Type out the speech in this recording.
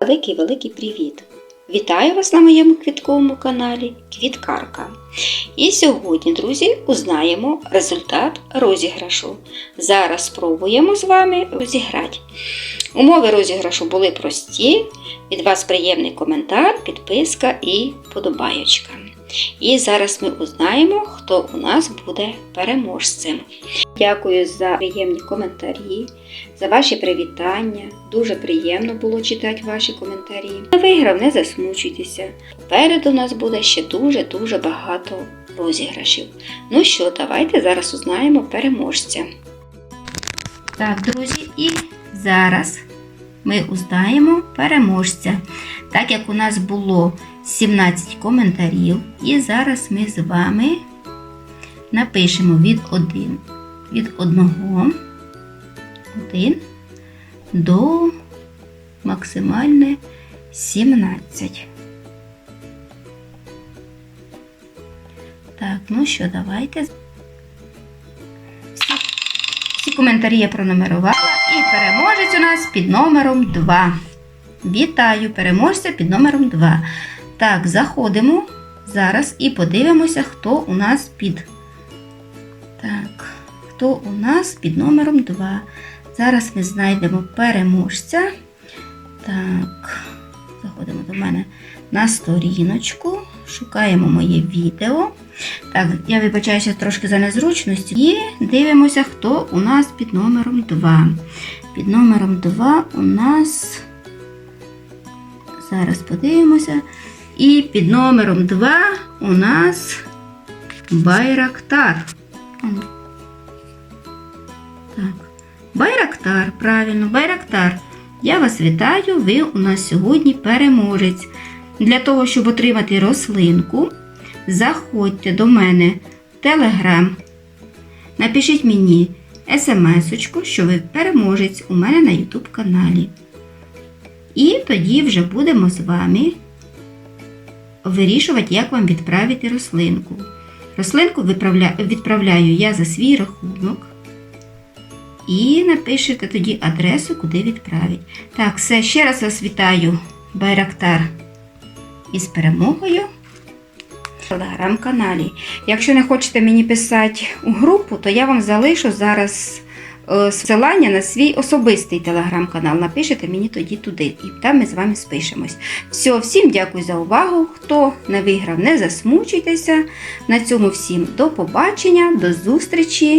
Великий-великий привіт! Вітаю вас на моєму квітковому каналі Квіткарка. І сьогодні, друзі, узнаємо результат розіграшу. Зараз спробуємо з вами розіграти. Умови розіграшу були прості. Від вас приємний коментар, підписка і подобаєчка. І зараз ми узнаємо, хто у нас буде переможцем. Дякую за приємні коментарі, за ваші привітання. Дуже приємно було читати ваші коментарі. Хто виграв, не засмучуйтеся. Попереду у нас буде ще дуже-дуже багато розіграшів. Ну що, давайте зараз узнаємо переможця. Так, друзі, і зараз ми узнаємо переможця. Так як у нас було 17 коментарів, і зараз ми з вами напишемо від 1 від 1, 1 до максимальне 17. Так, ну що, давайте. Коментарі я пронумерувала. І переможець у нас під номером 2. Вітаю переможця під номером 2. Так, заходимо зараз і подивимося, хто у нас під. Так, хто у нас під номером 2. Зараз ми знайдемо переможця. Так, заходимо до мене на сторіночку, шукаємо моє відео. Так, я вибачаюся трошки за незручності. І дивимося, хто у нас під номером 2. Під номером 2 у нас. Зараз подивимося. І під номером 2 у нас Байрактар. Так. Байрактар, правильно, Байрактар. Я вас вітаю, ви у нас сьогодні переможець. Для того, щоб отримати рослинку, заходьте до мене в Телеграм. Напишіть мені смс-очку, що ви переможець у мене на YouTube каналі. І тоді вже будемо з вами вирішувати, як вам відправити рослинку. Рослинку відправляю я за свій рахунок. І напишете тоді адресу, куди відправити. Так, все, ще раз вас вітаю, Байрактар, із перемогою в телеграм-каналі. Якщо не хочете мені писати у групу, то я вам залишу зараз е, посилання на свій особистий телеграм-канал. Напишете мені тоді туди, і там ми з вами спишемось. Все, всім дякую за увагу. Хто не виграв, не засмучуйтеся. На цьому всім до побачення, до зустрічі!